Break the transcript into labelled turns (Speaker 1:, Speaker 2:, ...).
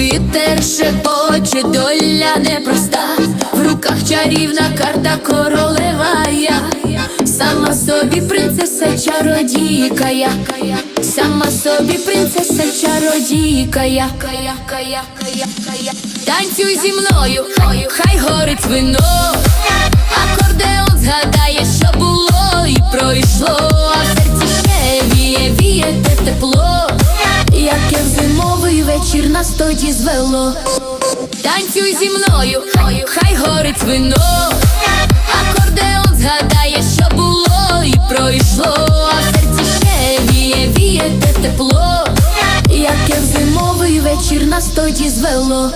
Speaker 1: Вітер шепоче, доля непроста, в руках чарівна карта королева я. Сама собі принцеса чародійка я. Сама собі принцеса чародійка я. Танцюй зі мною, хай горить вино вечір нас тоді звело. Танцюй зі мною, хай горить вино, акордеон згадає, що було і пройшло, а в серці ще віє, віє те тепло, яке в зимовий вечір нас тоді звело.